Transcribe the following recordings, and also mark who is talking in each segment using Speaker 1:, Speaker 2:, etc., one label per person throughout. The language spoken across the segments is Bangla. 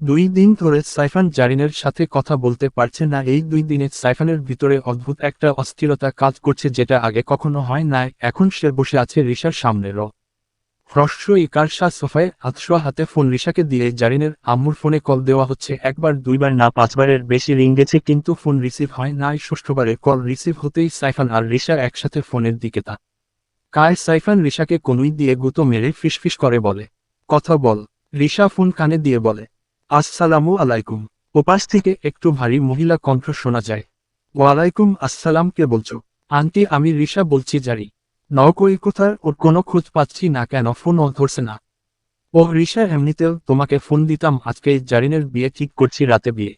Speaker 1: দুই দিন ধরে সাইফান জারিনের সাথে কথা বলতে পারছে না। এই দুই দিনে সাইফানের ভিতরে অদ্ভুত একটা অস্থিরতা কাজ করছে যেটা আগে কখনো হয় নাই, এখন সে বসে আছে রিশার সামনে র হ্রস্ব ইকার শাহ সোফায় আতশোয়া হাতে ফোন রিশাকে দিয়ে জারিনের আম্মুর ফোনে কল দেওয়া হচ্ছে। একবার, দুইবার না, পাঁচবারের বেশি রিং গেছে কিন্তু ফোন রিসিভ হয় নাই। ষষ্ঠবারে কল রিসিভ হতেই সাইফান আর রিশা একসাথে ফোনের দিকে তা কায় সাইফান রিশাকে কনুই দিয়ে গুতো মেরে ফিসফিস করে বলে, কথা বল। রিশা ফোন কানে দিয়ে বলে আসসালামু আলাইকুম। ওপাশ থেকে একটু ভারী মহিলা কণ্ঠ শোনা যায়। ওয়ালাইকুম আসসালাম, কে বলছো? আন্টি, আমি রিসা বলছি, জারি। নকই কোথার, ওর কোনো খোঁজ পাচ্ছি না কেন, ফোনও ধরছে না। ও রিসা এমনিতেও তোমাকে ফোন দিতাম আজকে জারিনের বিয়ে ঠিক করছি, রাতে বিয়ে।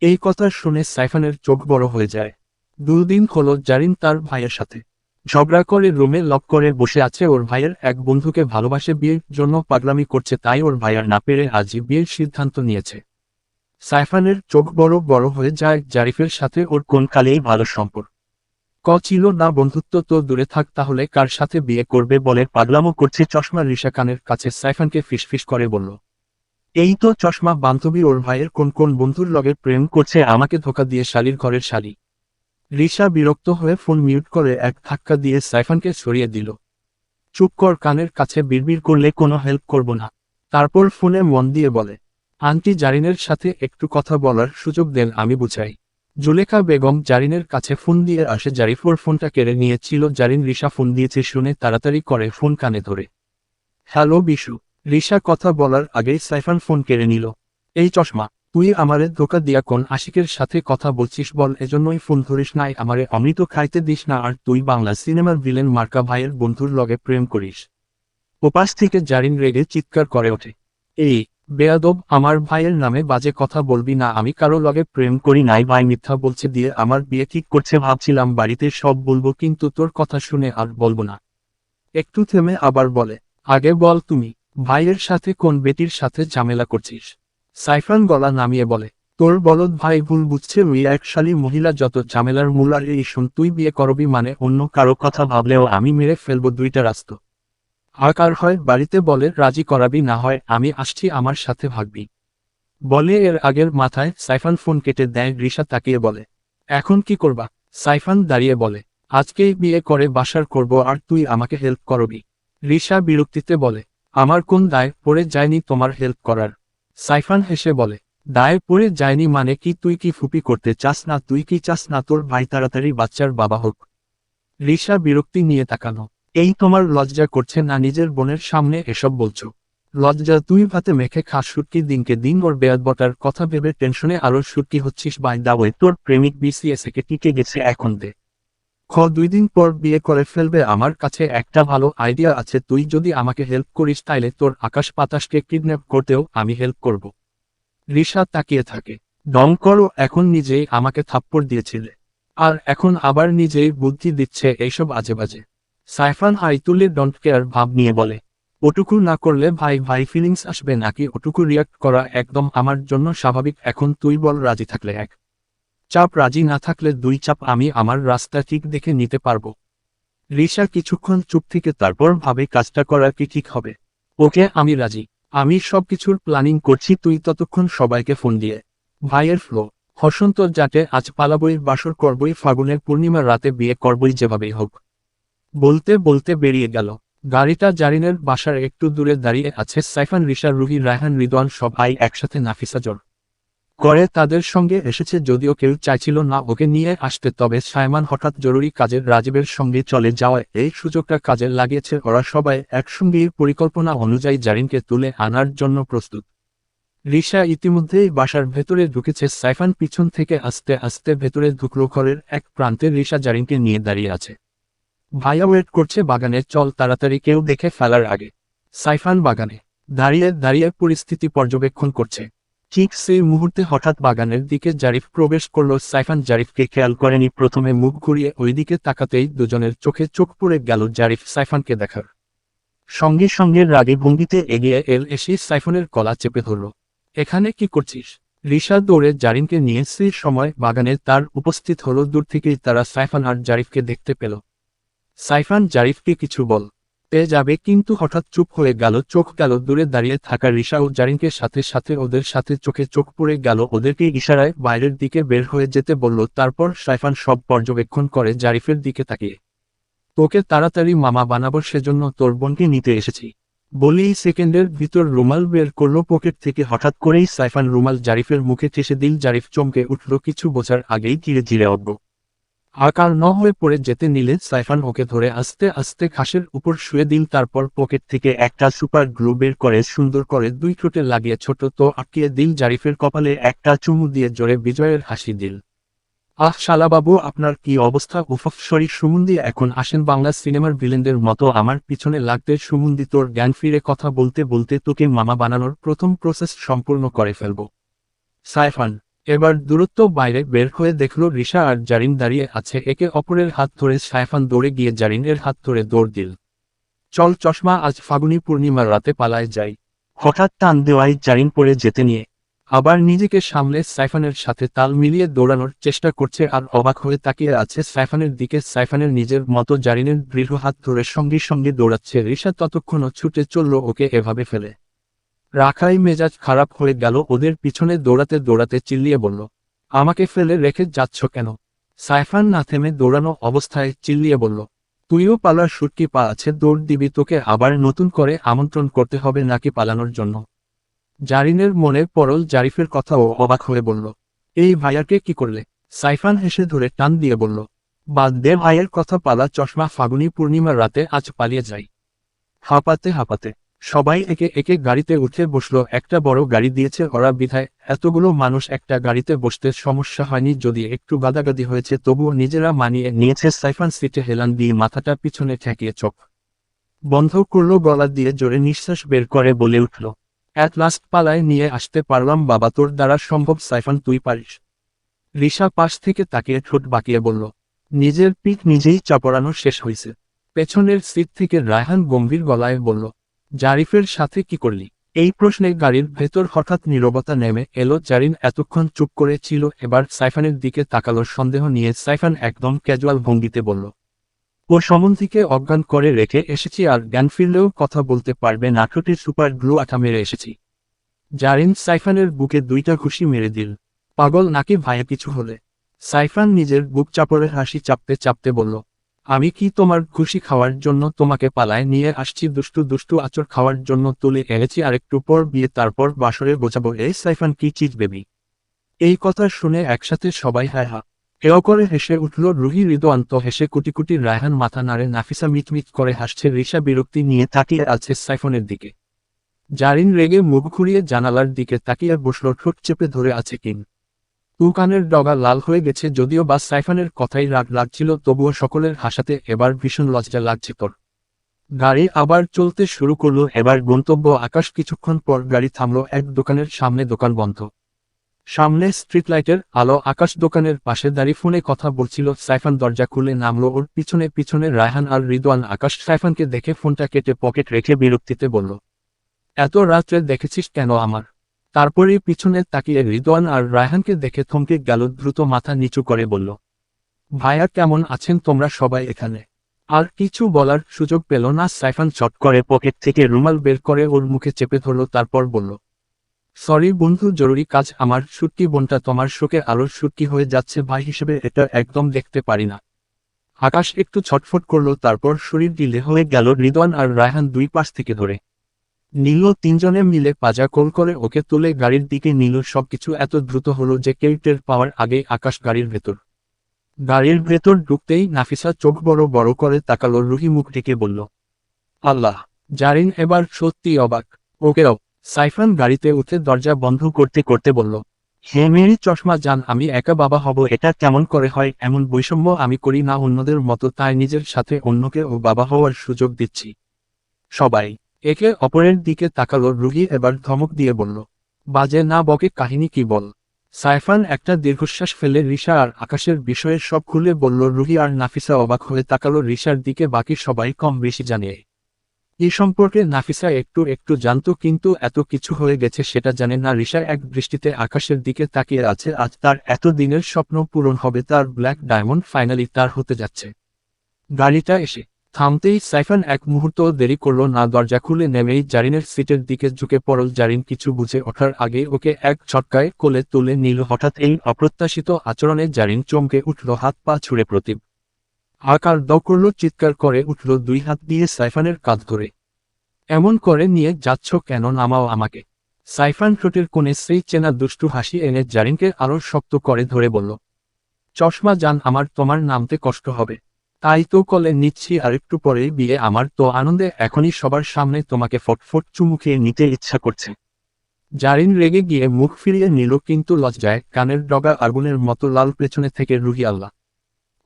Speaker 1: এই কথা শুনে সাইফানের চোখ বড় হয়ে যায়। দুদিন হলো জারিন তার ভাইয়ের সাথে। ঝগড়া করে রুমে লক করে বসে আছে ওর ভাইয়ের এক বন্ধুকে ভালোবাসে, বিয়ের জন্য পাগলামি করছে, তাই ওর ভাইয়ার না পেরে আজই বিয়ের সিদ্ধান্ত নিয়েছে। সাইফানের চোখ বড় বড় হয়ে যায় জারিফের সাথে ওর কোন কালেই ভালো সম্পর্ক। ক ছিল, না বন্ধুত্ব তো দূরে থাক, তাহলে কার সাথে বিয়ে করবে? বলে পাগলামো করছে চশমা রিশা কানের কাছে। সাইফানকে ফিসফিস করে বলল, এই তো চশমা, বান্ধবী, ওর ভাইয়ের কোন কোন বন্ধুর লগে প্রেম করছে, আমাকে ধোকা দিয়ে শালির ঘরের শালি। রিশা বিরক্ত হয়ে ফোন মিউট করে এক ধাক্কা দিয়ে সাইফানকে সরিয়ে দিল। চুপ কর, কানের কাছে বিড়বিড় করলে কোনো হেল্প করব না। তারপর ফোনে মন দিয়ে বলে, আন্টি জারিনের সাথে একটু কথা বলার সুযোগ দেন, আমি বুঝাই। জুলেখা বেগম জারিনের কাছে ফোন দিয়ে আসে। জারিফোর ফোনটা কেড়ে নিয়েছিল। জারিন রিশা ফোন দিয়েছে শুনে তাড়াতাড়ি করে ফোন কানে ধরে, হ্যালো, বিশু। রিশা কথা বলার আগেই সাইফান ফোন কেড়ে নিল। এই চশমা। তুই আমারে ধোকা দিয়া কোন আশিকের সাথে কথা বলছিস বল, এজন্যই ফোন ধরিস নাই আমারে অমৃত খাইতে দিস না, আর তুই বাংলা সিনেমার ভিলেন মার্কা ভাইয়ের বন্ধুর লগে প্রেম করিস। ওপাশ থেকে জারিন রেগে চিৎকার করে ওঠে। এই বেয়াদব, আমার ভাইয়ের নামে বাজে কথা বলবি না, আমি কারও লগে প্রেম করি নাই, ভাই মিথ্যা বলছে দিয়ে আমার বিয়ে ঠিক করছে ভাবছিলাম, বাড়িতে সব বলব কিন্তু তোর কথা শুনে আর বলব না। একটু থেমে আবার বলে, আগে বল তুমি, ভাইয়ের সাথে কোন বেটির সাথে ঝামেলা করছিস? সাইফান গলা নামিয়ে বলে, তোর বলদ ভাই ভুল বুঝছে ওই একশালী মহিলা, যত ঝামেলার মূল আর এই তুই বিয়ে করবি মানে অন্য কারও কথা ভাবলেও আমি মেরে ফেলব দুইটা রাস্ত। আকার হয়, বাড়িতে বলে, রাজি করাবি, না হয় আমি আসছি আমার সাথে ভাগবি। বলে এর আগের মাথায় সাইফান ফোন কেটে দেয় রিসা তাকিয়ে বলে, এখন কি করবা? সাইফান দাঁড়িয়ে বলে, আজকেই বিয়ে করে বাসার করব আর তুই আমাকে হেল্প করবি। রিসা বিরক্তিতে বলে, আমার কোন দায়, পড়ে যায়নি তোমার হেল্প করার। সাইফান হেসে বলে, দায়ে পড়ে যায়নি মানে কি তুই কি ফুপি করতে চাস না? তুই কি চাস না তোর ভাই তাড়াতাড়ি বাচ্চার বাবা হোক? রিশা বিরক্তি নিয়ে তাকানো এই তোমার লজ্জা করছে না নিজের বোনের সামনে এসব বলছো? লজ্জা তুই ভাতে মেখে খাস সুটকি দিনকে দিন, ওর বেয়াদ বটার কথা ভেবে টেনশনে আরও সুটকি হচ্ছিস। বাই দাওয়ে তোর প্রেমিক বিসিএস কে টিকে গেছে এখন দে। খ, দুই দিন পর বিয়ে করে ফেলবে। আমার কাছে একটা ভালো আইডিয়া আছে। তুই যদি আমাকে হেল্প করিস, তাইলে তোর আকাশ বাতাসকে কিডন্যাপ করতেও আমি হেল্প করব। রিশা তাকিয়ে থাকে। ডং করো, এখন নিজেই আমাকে থাপ্পড় দিয়েছিলে। আর এখন আবার নিজেই বুদ্ধি দিচ্ছে এইসব আজে বাজে সাইফান আইতুলে ডন্ট কেয়ার ভাব নিয়ে বলে। ওটুকু না করলে ভাই ভাই ফিলিংস আসবে নাকি? ওটুকু রিয়াক্ট করা একদম আমার জন্য স্বাভাবিক। এখন তুই বল, রাজি থাকলে এক। চাপ রাজি না থাকলে দুই চাপ আমি আমার রাস্তা ঠিক দেখে নিতে পারব। রিশা কিছুক্ষণ চুপ থেকে তারপর ভাবে, কাজটা করা কি ঠিক হবে? ওকে, আমি রাজি। আমি সবকিছুর প্ল্যানিং করছি, তুই ততক্ষণ সবাইকে ফোন দিয়ে। ভাইয়ের ফ্লো হসন্ত যাতে আজ পালাবই, বাসর করবই, ফাগুনের পূর্ণিমার রাতে বিয়ে করবই, যেভাবেই হোক। বলতে বলতে বেরিয়ে গেল। গাড়িটা জারিনের বাসার একটু দূরে দাঁড়িয়ে আছে, সাইফান, রিশা, রুহি, রায়হান, রিদওয়ান সবাই একসাথে নাফিসা জোর করে তাদের সঙ্গে এসেছে যদিও কেউ চাইছিল না ওকে নিয়ে আসতে, তবে সায়মান হঠাৎ জরুরি কাজের রাজীবের সঙ্গে চলে যাওয়ায় এই সুযোগটা কাজে লাগিয়েছে। ওরা সবাই একসঙ্গে পরিকল্পনা অনুযায়ী জারিনকে তুলে আনার জন্য প্রস্তুত। রিশা ইতিমধ্যেই বাসার ভেতরে ঢুকেছে। সাইফান পিছন থেকে আস্তে আস্তে ভেতরে ঢুকলো ঘরের এক প্রান্তে রিশা জারিনকে নিয়ে দাঁড়িয়ে আছে। ভাইয়া ওয়েট করছে বাগানে, চল তাড়াতাড়ি কেউ দেখে ফেলার আগে। সাইফান বাগানে দাঁড়িয়ে দাঁড়িয়ে পরিস্থিতি পর্যবেক্ষণ করছে। ঠিক সেই মুহূর্তে হঠাৎ বাগানের দিকে জারিফ প্রবেশ করল। সাইফান জারিফকে খেয়াল করেনি। প্রথমে মুখ ঘুরিয়ে ওইদিকে তাকাতেই দুজনের চোখে চোখ পড়ে গেল জারিফ সাইফানকে দেখার। সঙ্গে সঙ্গে রাগে ভঙ্গিতে এগিয়ে এল এসে সাইফনের গলা চেপে ধরল। এখানে কি করছিস? রিশা দৌড়ে জারিনকে নিয়ে সেই সময় বাগানে তার উপস্থিত হলো। দূর থেকেই তারা সাইফান আর জারিফকে দেখতে পেল। সাইফান জারিফকে কিছু বল। পেয়ে যাবে, কিন্তু হঠাৎ চুপ হয়ে গেল, চোখ গেল দূরে দাঁড়িয়ে থাকা রিসা ও জারিনকে সাথে সাথে ওদের সাথে চোখে চোখ পড়ে গেল, ওদেরকে ইশারায় বাইরের দিকে বের হয়ে যেতে বলল, তারপর সাইফান সব পর্যবেক্ষণ করে জারিফের দিকে তাকিয়ে। তোকে তাড়াতাড়ি মামা বানাবো, সেজন্য তোর বোনকে নিতে এসেছি। বলেই সেকেন্ডের ভিতর রুমাল বের করল পকেট থেকে, হঠাৎ করেই সাইফান রুমাল জারিফের মুখে ঠেসে দিল, জারিফ চমকে উঠল কিছু বোঝার আগেই ধীরে ধীরে অজ্ঞ। আকার ন হয়ে পড়ে যেতে নিলে সাইফান ওকে ধরে আস্তে আস্তে ঘাসের উপর শুয়ে দিল, তারপর পকেট থেকে একটা সুপার গ্লু বের করে সুন্দর করে দুই ঠোঁটে লাগিয়ে ছোট তো আটকিয়ে দিল, জারিফের কপালে একটা চুমু দিয়ে জোরে বিজয়ের হাসি দিল। আহ শালাবাবু আপনার কি অবস্থা? উফফ সুমন্দি, এখন আসেন বাংলা সিনেমার ভিলেনদের মতো আমার পিছনে লাগতে। সুমন্দি, তোর জ্ঞান ফিরে কথা বলতে বলতে তোকে মামা বানানোর প্রথম প্রসেস সম্পূর্ণ করে ফেলব। সাইফান এবার দূরত্ব বাইরে বের হয়ে দেখল রিশা আর জারিন দাঁড়িয়ে আছে। একে অপরের হাত ধরে সাইফান দৌড়ে গিয়ে জারিনের হাত ধরে দৌড় দিল। চল চশমা আজ ফাগুনি পূর্ণিমার রাতে পালায় যাই। হঠাৎ টান দেওয়ায় জারিন পড়ে যেতে নিয়ে। আবার নিজেকে সামলে সাইফানের সাথে তাল মিলিয়ে দৌড়ানোর চেষ্টা করছে আর অবাক হয়ে তাকিয়ে আছে সাইফানের দিকে। সাইফানের নিজের মতো জারিনের দৃঢ় হাত ধরে সঙ্গে সঙ্গে দৌড়াচ্ছে। রিশা ততক্ষণও ছুটে চলল, ওকে এভাবে ফেলে। রাখাই মেজাজ খারাপ হয়ে গেল, ওদের পিছনে দৌড়াতে দৌড়াতে চিল্লিয়ে বলল, আমাকে ফেলে রেখে যাচ্ছ কেন? সাইফান না থেমে দৌড়ানো অবস্থায় চিল্লিয়ে বলল, তুইও পালার সুটকি পা আছে, দৌড় দিবি তোকে আবার নতুন করে আমন্ত্রণ করতে হবে নাকি পালানোর জন্য? জারিনের মনে পরল জারিফের কথাও অবাক হয়ে বলল, এই ভাইয়াকে কি করলে? সাইফান হেসে ধরে টান দিয়ে বলল, বাদ দে ভাইয়ের কথা পালা, চশমা ফাগুনি পূর্ণিমার রাতে আজ পালিয়ে যাই। হাঁপাতে হাঁপাতে সবাই একে একে গাড়িতে উঠে বসল, একটা বড় গাড়ি দিয়েছে ওরা বিধায়, এতগুলো মানুষ একটা গাড়িতে বসতে সমস্যা হয়নি, যদি একটু গাদাগাদি হয়েছে তবুও নিজেরা মানিয়ে নিয়েছে, সাইফান সিটে হেলান দিয়ে মাথাটা পিছনে ঠেকিয়ে চোখ বন্ধ করল, গলা দিয়ে জোরে নিঃশ্বাস বের করে বলে উঠল অ্যাট লাস্ট পালায় নিয়ে আসতে পারলাম, বাবা তোর দ্বারা সম্ভব, সাইফান তুই পারিস। রিসা পাশ থেকে তাকিয়ে ঠোঁট বাকিয়ে বলল, নিজের পিঠ নিজেই চাপড়ানো শেষ হয়েছে পেছনের সিট থেকে রায়হান গম্ভীর গলায় বলল জারিফের সাথে কি করলি? এই প্রশ্নে গাড়ির ভেতর হঠাৎ নীরবতা নেমে এলো। জারিন এতক্ষণ চুপ করে ছিল, এবার সাইফানের দিকে তাকালো। সন্দেহ নিয়ে সাইফান একদম ক্যাজুয়াল ভঙ্গিতে বলল, ও সম্বন্ধীকে অজ্ঞান করে রেখে এসেছি আর জ্ঞান ফিরলেও কথা বলতে পারবে নাটটির সুপার গ্লু আঠা মেরে এসেছি। জারিন সাইফানের বুকে দুইটা খুশি মেরে দিল, পাগল নাকি ভাইয়া কিছু হলে? সাইফান নিজের বুক চাপড়ে হাসি চাপতে চাপতে বলল আমি কি তোমার খুশি খাওয়ার জন্য তোমাকে পালায় নিয়ে আসছি? দুষ্টু দুষ্টু আচর খাওয়ার জন্য তুলে এনেছি আরেকটু পর বিয়ে, তারপর বাসরে বোঝাবো এই সাইফান কি চিজ বেবি? এই কথা শুনে একসাথে সবাই হ্যাঁ হা এও করে হেসে উঠল রুহি হৃদয়ান্ত। হেসে কুটি কুটি রায়হান মাথা নাড়ে নাফিসা মিটমিট করে হাসছে। রিসা বিরক্তি নিয়ে তাকিয়ে আছে সাইফনের দিকে। জারিন রেগে মুখ ঘুরিয়ে জানালার দিকে তাকিয়ে বসল, ঠোঁট চেপে ধরে আছে কিন তুকানের ডগা লাল হয়ে গেছে যদিও বা সাইফানের কথাই রাগ লাগছিল, তবুও সকলের হাসাতে এবার ভীষণ লজ্জা লাগছে তোর। গাড়ি আবার চলতে শুরু করল, এবার গন্তব্য আকাশ কিছুক্ষণ পর গাড়ি থামল এক দোকানের সামনে দোকান বন্ধ। সামনে স্ট্রিট লাইটের আলো, আকাশ দোকানের পাশে দাঁড়িয়ে ফোনে কথা বলছিল, সাইফান দরজা খুলে নামলো, ওর পিছনে পিছনে রায়হান আর রিদওয়ান, আকাশ সাইফানকে দেখে ফোনটা কেটে পকেট রেখে বিরক্তিতে বলল, এত রাত্রে দেখেছিস কেন আমার? তারপরে পিছনে তাকিয়ে রিদওয়ান আর রায়হানকে দেখে থমকে গেল, দ্রুত মাথা নিচু করে বলল, ভাইয়া, কেমন আছেন? তোমরা সবাই এখানে? আর কিছু বলার সুযোগ পেল না, সাইফান চট করে পকেট থেকে রুমাল বের করে ওর মুখে চেপে ধরল, তারপর বলল, সরি বন্ধু, জরুরি কাজ আমার, সুটকি বোনটা তোমার শোকে আরও সুটকি হয়ে যাচ্ছে, ভাই হিসেবে এটা একদম দেখতে পারি না। আকাশ একটু ছটফট করল, তারপর শরীর দিলে হয়ে গেল, রিদওয়ান আর রায়হান দুই পাশ থেকে ধরে। নীল তিনজনে মিলে পাজা কোল করে ওকে তুলে গাড়ির দিকে নিল। সবকিছু এত দ্রুত হলো যে কেউটের পাওয়ার আগে আকাশ গাড়ির ভেতর। গাড়ির ভেতর ঢুকতেই নাফিসা চোখ বড় বড় করে তাকালো, রুহি মুখ ডেকে বলল, আল্লাহ, জারিন এবার সত্যি অবাক। ওকেও সাইফান গাড়িতে উঠে দরজা বন্ধ করতে করতে বলল, হে মেরি চশমা যান আমি একা বাবা হব, এটা কেমন করে হয়? এমন বৈষম্য আমি করি না, অন্যদের মতো তাই নিজের সাথে অন্যকে ও বাবা হওয়ার সুযোগ দিচ্ছি। সবাই একে অপরের দিকে তাকালো, রুগী এবার ধমক দিয়ে বলল, বাজে না বকে, কাহিনী কি বল? সাইফান একটা দীর্ঘশ্বাস ফেলে রিশা আর আকাশের বিষয়ে সব খুলে বলল রুহি আর নাফিসা অবাক হয়ে তাকালো, রিশার দিকে বাকি সবাই কম বেশি জানিয়ে এই সম্পর্কে নাফিসা একটু একটু জানত, কিন্তু এত কিছু হয়ে গেছে সেটা জানে না। রিশা এক দৃষ্টিতে আকাশের দিকে তাকিয়ে আছে, আজ তার এত দিনের স্বপ্ন পূরণ হবে, তার ব্ল্যাক ডায়মন্ড ফাইনালি তার হতে যাচ্ছে। গাড়িটা এসে থামতেই সাইফান এক মুহূর্ত দেরি করল না, দরজা খুলে নেমেই জারিনের সিটের দিকে ঝুঁকে পড়ল। জারিন কিছু বুঝে ওঠার আগে ওকে এক ছটকায় কোলে তুলে নিল। হঠাৎ এই অপ্রত্যাশিত আচরণে জারিন চমকে উঠল, হাত পা ছুঁড়ে প্রতিব আকার দ করল, চিৎকার করে উঠল, দুই হাত দিয়ে সাইফানের কাঁধ ধরে। এমন করে নিয়ে যাচ্ছ কেন? নামাও আমাকে। সাইফান ঠোঁটের কোণে সেই চেনা দুষ্টু হাসি এনে জারিনকে আরও শক্ত করে ধরে বলল, চশমা যান আমার তোমার নামতে কষ্ট হবে। তাই তো কলে নিচ্ছি আর একটু পরেই বিয়ে আমার। তো আনন্দে এখনই সবার সামনে তোমাকে ফটফট চুমু খেয়ে নিতে ইচ্ছা করছে। জারিন রেগে গিয়ে মুখ ফিরিয়ে নিল কিন্তু লজ্জায় কানের ডগা আগুনের মতো লাল পেছনে থেকে রুহি আল্লাহ।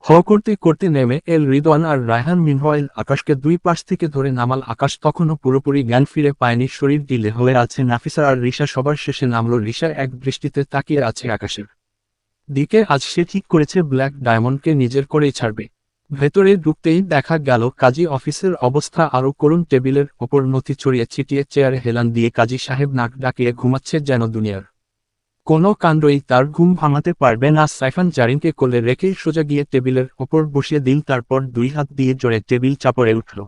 Speaker 1: হ করতে করতে নেমে এল রিদওয়ান আর রায়হান মিনহয়েল আকাশকে দুই পাশ থেকে ধরে নামাল। আকাশ তখনও পুরোপুরি জ্ঞান ফিরে পায়নি, শরীর দিলে হয়ে আছে। নাফিসা আর রিসা সবার শেষে নামল। রিসা এক দৃষ্টিতে তাকিয়ে আছে আকাশের। দিকে আজ সে ঠিক করেছে, ব্ল্যাক ডায়মন্ডকে নিজের করেই ছাড়বে। ভেতরে ঢুকতেই দেখা গেল কাজী অফিসের অবস্থা আরও করুন টেবিলের ওপর নথি ছড়িয়ে ছিটিয়ে চেয়ারে হেলান দিয়ে কাজী সাহেব নাক ডাকিয়ে ঘুমাচ্ছে যেন দুনিয়ার। কোনো কাণ্ডই তার ঘুম ভাঙাতে পারবে না, সাইফান জারিনকে কোলে রেখেই সোজা গিয়ে টেবিলের ওপর বসিয়ে দিল, তারপর দুই হাত দিয়ে জোরে টেবিল চাপড়ে উঠল।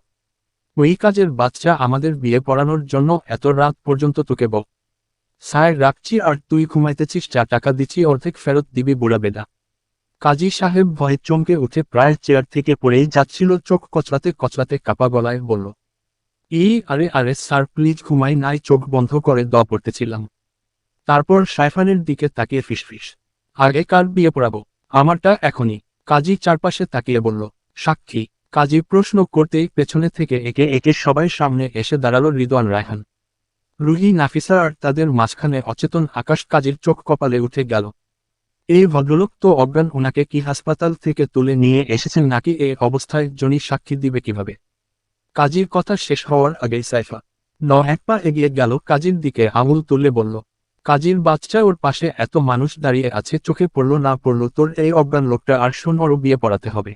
Speaker 1: ওই কাজের বাচ্চা আমাদের বিয়ে পড়ানোর জন্য এত রাত পর্যন্ত তোকে বক সায় রাখছি, আর তুই ঘুমাইতেছিস, যা টাকা দিচ্ছি, অর্ধেক ফেরত দিবি বুড়া বেদা কাজী সাহেব ভয়ে চমকে উঠে প্রায় চেয়ার থেকে পড়েই যাচ্ছিল, চোখ কচলাতে কচলাতে কাপা গলায় বলল এই আরে আরে স্যার প্লিজ ঘুমাই নাই, চোখ বন্ধ করে দ পড়তেছিলাম তারপর সাইফানের দিকে তাকিয়ে ফিসফিস আগে কার বিয়ে পড়াবো? আমারটা এখনই। কাজী চারপাশে তাকিয়ে বলল, সাক্ষী। কাজী প্রশ্ন করতেই পেছনে থেকে একে একে সবাই সামনে এসে দাঁড়াল রিদওয়ান রায়হান। রুহি নাফিসা আর তাদের মাঝখানে অচেতন আকাশ কাজীর চোখ কপালে উঠে গেল। এই ভদ্রলোক তো অজ্ঞান ওনাকে কি হাসপাতাল থেকে তুলে নিয়ে এসেছেন নাকি এ অবস্থায় জনি সাক্ষী দিবে কীভাবে? কাজীর কথা শেষ হওয়ার আগেই সাইফা ন এক পা এগিয়ে গেল কাজীর দিকে, আঙুল তুলে বলল, কাজীর বাচ্চা ওর পাশে এত মানুষ দাঁড়িয়ে আছে, চোখে পড়ল না পড়ল, তোর এই অজ্ঞান লোকটা আর সোনরও বিয়ে পড়াতে হবে।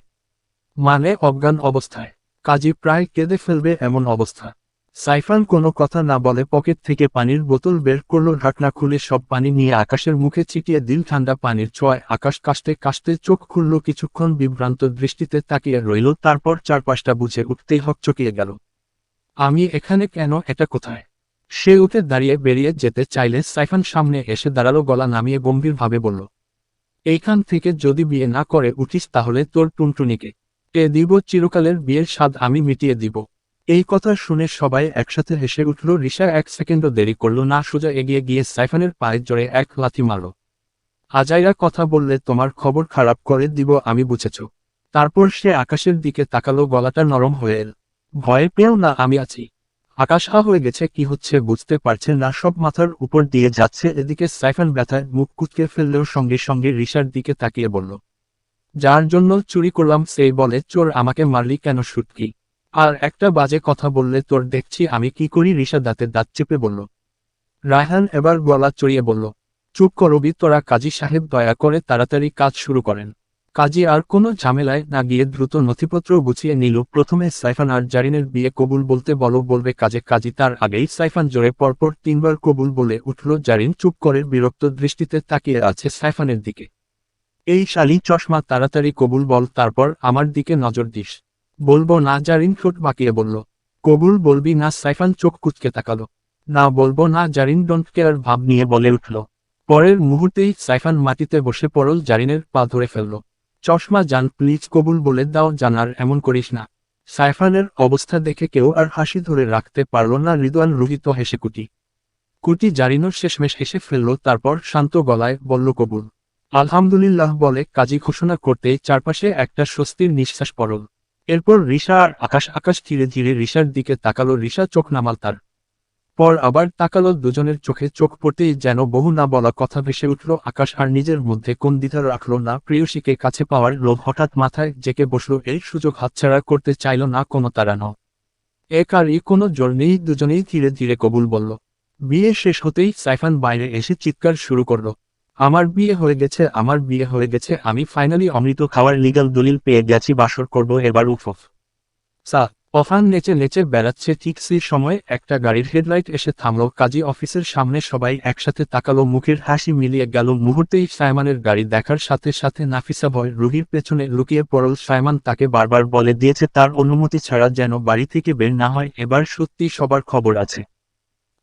Speaker 1: মানে অজ্ঞান অবস্থায়। কাজী প্রায় কেঁদে ফেলবে এমন অবস্থা। সাইফান কোনো কথা না বলে পকেট থেকে পানির বোতল বের করল, ঢাকনা খুলে সব পানি নিয়ে আকাশের মুখে ছিটিয়ে দিল ঠান্ডা পানির ছোঁয়ায়। আকাশ কাশতে কাশতে চোখ খুলল, কিছুক্ষণ বিভ্রান্ত দৃষ্টিতে তাকিয়ে রইল, তারপর চারপাশটা বুঝে উঠতেই হকচকিয়ে গেল। আমি এখানে কেন, এটা কোথায়? সে উঠে দাঁড়িয়ে বেরিয়ে যেতে চাইলে সাইফান সামনে এসে দাঁড়াল, গলা নামিয়ে গম্ভীরভাবে বলল, এইখান থেকে যদি বিয়ে না করে উঠিস তাহলে তোর টুনটুনিকে। এ দিব চিরকালের বিয়ের স্বাদ, আমি মিটিয়ে দিব। এই কথা শুনে সবাই একসাথে হেসে উঠল রিসা এক সেকেন্ডও দেরি করল না, সোজা এগিয়ে গিয়ে সাইফানের পায়ের জোরে এক লাথি মারল। আজাইরা কথা বললে, তোমার খবর খারাপ করে দিব, আমি বুঝেছ। তারপর সে আকাশের দিকে তাকালো, গলাটা নরম হয়ে এল। ভয় পেও না, আমি আছি। আকাশ হা হয়ে গেছে, কি হচ্ছে বুঝতে পারছে না, সব মাথার উপর দিয়ে যাচ্ছে। এদিকে সাইফান ব্যথায় মুখ কুচকে ফেললেও সঙ্গে সঙ্গে রিসার দিকে তাকিয়ে বলল, যার জন্য চুরি করলাম সেই বলে, চোর আমাকে মারলি কেন শুটকি আর একটা বাজে কথা বললে তোর দেখছি আমি কি করি? রিসা দাঁতে দাঁত চেপে বলল। রায়হান এবার গলা চড়িয়ে বলল, চুপ করবি তোরা কাজী সাহেব, দয়া করে তাড়াতাড়ি কাজ শুরু করেন। কাজী আর কোনো ঝামেলায় না গিয়ে দ্রুত নথিপত্র গুছিয়ে নিল। প্রথমে সাইফান আর জারিনের বিয়ে কবুল বলতে বলো বলবে কাজে, কাজী তার আগেই সাইফান জোরে পরপর তিনবার কবুল বলে উঠল। জারিন চুপ করে বিরক্ত দৃষ্টিতে তাকিয়ে আছে সাইফানের দিকে। এই শালি চশমা, তাড়াতাড়ি কবুল বল, তারপর আমার দিকে নজর দিস। বলব না, জারিন ঠোঁট বাঁকিয়ে বলল। কবুল বলবি না, সাইফান চোখ কুচকে তাকালো। না বলব না, জারিন ডোন্ট কেয়ার ভাব নিয়ে বলে উঠল। পরের মুহূর্তেই সাইফান মাটিতে বসে পড়ল, জারিনের পা ধরে ফেলল। চশমা জান প্লিজ কবুল বলে দাও জানার এমন করিস না। সাইফানের অবস্থা দেখে কেউ আর হাসি ধরে রাখতে পারল না, রিদওয়ান রুহিত হেসে কুটি। কুটি জারিনোর শেষমেশ হেসে ফেলল, তারপর শান্ত গলায় বলল কবুল। আলহামদুলিল্লাহ বলে কাজী ঘোষণা করতেই চারপাশে একটা স্বস্তির নিঃশ্বাস পড়ল। এরপর রিসা আর আকাশ আকাশ ধীরে ধীরে রিসার দিকে তাকালো। রিসা চোখ নামাল তার। পর আবার তাকালো দুজনের চোখে। চোখ পড়তেই যেন বহু না বলা কথা ভেসে উঠল। আকাশ আর নিজের মধ্যে কোন দ্বিধা রাখল না। প্রিয়সীকে কাছে পাওয়ার লোভ হঠাৎ মাথায় জেকে বসল। এই সুযোগ হাতছাড়া করতে চাইল না কোনো তাড়ানো এক আরই কোনো জোর নেই। দুজনেই ধীরে ধীরে কবুল বলল। বিয়ে শেষ হতেই সাইফান বাইরে এসে চিৎকার শুরু করল। আমার বিয়ে হয়ে গেছে, আমার বিয়ে হয়ে গেছে, আমি ফাইনালি অমৃত খাওয়ার লিগাল দলিল পেয়ে গেছি, বাসর করব এবার, উফ সা অফান নেচে নেচে বেড়াচ্ছে, ঠিক সেই সময় একটা গাড়ির হেডলাইট এসে থামল, কাজী অফিসের সামনে সবাই একসাথে তাকালো, মুখের হাসি মিলিয়ে গেল, মুহূর্তেই সায়মানের গাড়ি দেখার সাথে সাথে নাফিসা ভয়, রুহির পেছনে লুকিয়ে পড়ল সায়মান তাকে বারবার বলে দিয়েছে, তার অনুমতি ছাড়া যেন বাড়ি থেকে বের না হয়, এবার সত্যি সবার খবর আছে।